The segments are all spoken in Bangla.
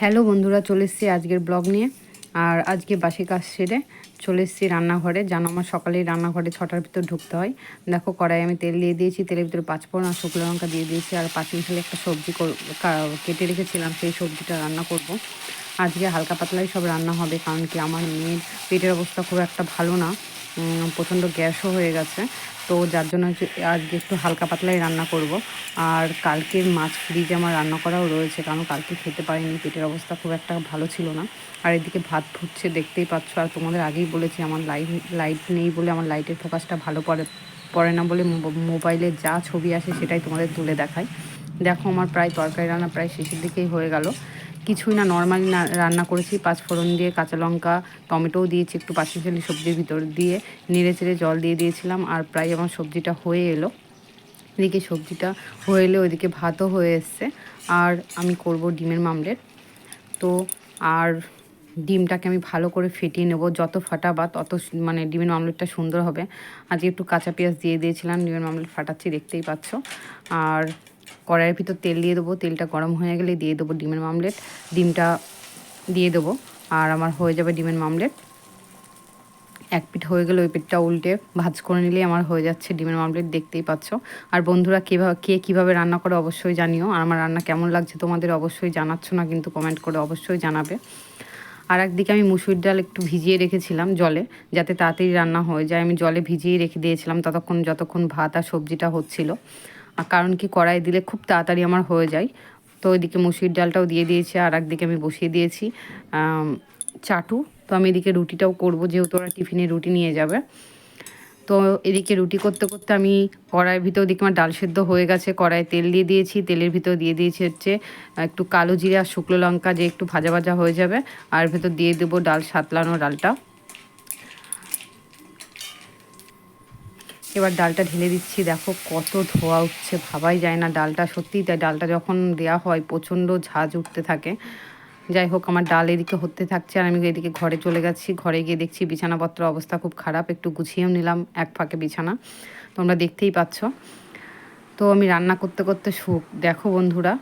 হ্যালো বন্ধুরা, চলে এসেছি আজকের ব্লগ নিয়ে। আর আজকে বাসি কাজ সেরে চলে এসেছি রান্নাঘরে। জানো আমার সকালেই রান্নাঘরে ছটার ভিতর ঢুকতে হয়। দেখো কড়াই আমি তেল দিয়ে দিয়েছি, তেলের ভিতরে পাঁচফোড়ন আর শুকনো লঙ্কা দিয়ে দিয়েছি। আর পাঁচ মিশালে একটা সবজি কেটে রেখেছিলাম, সেই সবজিটা রান্না করব। আজকে হালকা পাতলাই সব রান্না হবে, কারণ কি আমার মেয়ের পেটের অবস্থা খুব একটা ভালো না। প্রচণ্ড গ্যাসও হয়ে গেছে। তো যার জন্য আজকে একটু হালকা পাতলাই রান্না করব। আর কালকের মাছ ফ্রিজে আমার রান্না করাও রয়েছে, কারণ কালকে খেতে পারিনি, পেটের অবস্থা খুব একটা ভালো ছিল না। আর এদিকে ভাত ফুটছে, দেখতেই পাচ্ছ, আর তোমাদের আগেই বলেছি, আমার লাইট লাইট নেই বলে আমার লাইটের ফোকাসটা ভালো পড়ে পড়ে না বলে মোব- মোবাইলে যা ছবি আসে সেটাই তোমাদের তুলে দেখায় দেখো, আমার প্রায় তরকারি রান্না প্রায় শেষের দিকেই হয়ে গেল। কিছুই না নর্মালি রান্না করেছি। পাঁচফোড়ন দিয়ে কাঁচা লঙ্কা, টমেটোও দিয়েছি, একটু পাঁচমিশালি সবজির ভিতর দিয়ে নেড়ে চেড়ে জল দিয়ে দিয়েছিলাম আর প্রায় আমার সবজিটা হয়ে এলো। এদিকে সবজিটা হয়ে এলে ওইদিকে ভাতও হয়ে এসছে। আর আমি করব ডিমের মামলেট। তো আর ডিমটাকে আমি ভালো করে ফেটিয়ে নেব। যত ফাটাবা তত মানে ডিমের মামলেটটা সুন্দর হবে। আজকে একটু কাঁচা পেঁয়াজ দিয়ে দিয়েছিলাম, ডিমের মামলেট ফাটাচ্ছি, দেখতেই পাচ্ছ। আর কড়াইয়ের ভিতর তেল দিয়ে দেবো। তেলটা গরম হয়ে গেলে দিয়ে দেবো ডিমের মামলেট। ডিমটা দিয়ে দেবো। আর আমার হয়ে যাবে ডিমের মামলেট। এক পিঠ হয়ে গেলে ওই পিঠটা উল্টে ভাজ করে নিলেই আমার হয়ে যাচ্ছে ডিমের মামলেট, দেখতেই পাচ্ছ। আর বন্ধুরা কীভাবে কে কীভাবে রান্না করে অবশ্যই জানিও। আর আমার রান্না কেমন লাগছে তোমাদের অবশ্যই জানাচ্ছ না, কিন্তু কমেন্ট করে অবশ্যই জানাবে। আর একদিকে আমি মুসুর ডাল একটু ভিজিয়ে রেখেছিলাম জলে, যাতে তাড়াতাড়ি রান্না হয়ে যায়। আমি জলে ভিজিয়ে রেখে দিয়েছিলাম ততক্ষণ, যতক্ষণ ভাত আর সবজিটা হচ্ছিল। কারণ কি কড়াই দিলে খুব তাড়াতাড়ি আমার হয়ে যায়। তো ওইদিকে মুসুর ডালটাও দিয়ে দিয়েছি, আর একদিকে আমি বসিয়ে দিয়েছি চাটু। তো আমি এদিকে রুটিটাও করব, যেহেতু ওরা টিফিনে রুটি নিয়ে যাবে। তো এদিকে রুটি করতে করতে আমি কড়াইয়ের ভিতর দিকে আমার ডাল সেদ্ধ হয়ে গেছে, কড়াইয়ে তেল দিয়ে দিয়েছি। তেলের ভিতর দিয়ে দিয়েছি হচ্ছে একটু কালো জিরা আর শুকনো লঙ্কা যে একটু ভাজা ভাজা হয়ে যাবে, আর ভেতর দিয়ে দেবো ডাল সাতলানো ডালটা। এবার ডালটা ঢেলে দিচ্ছি। দেখো কত ধোয়া উঠছে, ভাবাই যায় না ডালটা সত্যিই। তাই ডালটা যখন দেওয়া হয়, প্রচণ্ড ঝাঁজ উঠতে থাকে। যাই হোক, আমার ডাল এদিকে হতে থাকছে আর আমি এদিকে ঘরে চলে গেছি। ঘরে গিয়ে দেখছি বিছানাপত্র অবস্থা খুব খারাপ। একটু গুছিয়েও নিলাম এক ফাঁকে বিছানা। তোমরা দেখতেই পাচ্ছ। তো আমি রান্না করতে করতে সুখ দেখো বন্ধুরা।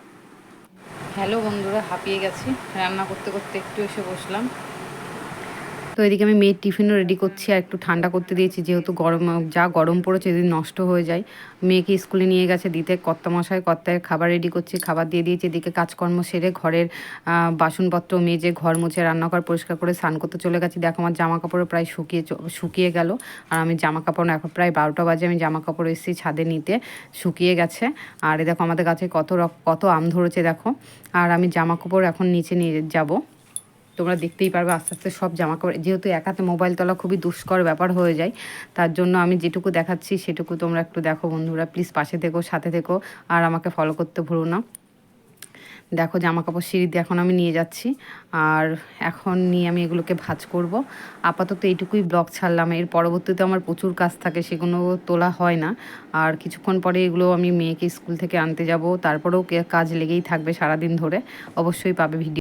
হ্যালো বন্ধুরা, হাঁপিয়ে গেছি। রান্না করতে করতে একটু এসে বসলাম। তো এদিকে আমি মেয়ের টিফিনও রেডি করছি আর একটু ঠান্ডা করতে দিয়েছি, যেহেতু গরম, যা গরম পড়েছে যদি নষ্ট হয়ে যায়। মেয়েকে স্কুলে নিয়ে গেছে দিতে, কর্তামশাই কর্তায় খাবার রেডি করছি, খাবার দিয়ে দিয়েছি, এদিকে কাজকর্ম সেরে ঘরের বাসনপত্র মেজে ঘর মুছে রান্নাঘর পরিষ্কার করে স্নান করতে চলে গেছি। দেখো আমার জামা কাপড়ও প্রায় শুকিয়ে শুকিয়ে গেল। আর আমি জামা কাপড় এখন প্রায় বারোটা বাজে, আমি জামা কাপড় এসেছি ছাদে নিতে, শুকিয়ে গেছে। আর এই দেখো আমাদের গাছে কত কত আম ধরেছে দেখো। আর আমি জামা কাপড় এখন নিচে নিয়ে যাব। তোমরা দেখতেই পারবে আস্তে আস্তে সব জামা কাপড় যেহেতু এক হাতে মোবাইল তোলা খুবই দুষ্কর ব্যাপার হয়ে যায়, তার জন্য আমি যেটুকু দেখাচ্ছি সেটুকু তোমরা একটু দেখো বন্ধুরা। প্লিজ পাশে থেকো, সাথে থেকো, আর আমাকে ফলো করতে ভুলো না। দেখো জামা কাপড় সিঁড়ি দিয়ে এখন আমি নিয়ে যাচ্ছি, আর এখন নিয়ে আমি এগুলোকে ভাজ করব। আপাতত এইটুকুই ব্লগ ছাড়লাম। এর পরবর্তীতে আমার প্রচুর কাজ থাকে, সেগুলো তোলা হয় না। আর কিছুক্ষণ পরে এগুলো আমি মেয়েকে স্কুল থেকে আনতে যাব। তারপরেও কাজ লেগেই থাকবে সারাদিন ধরে। অবশ্যই পাবে ভিডিও।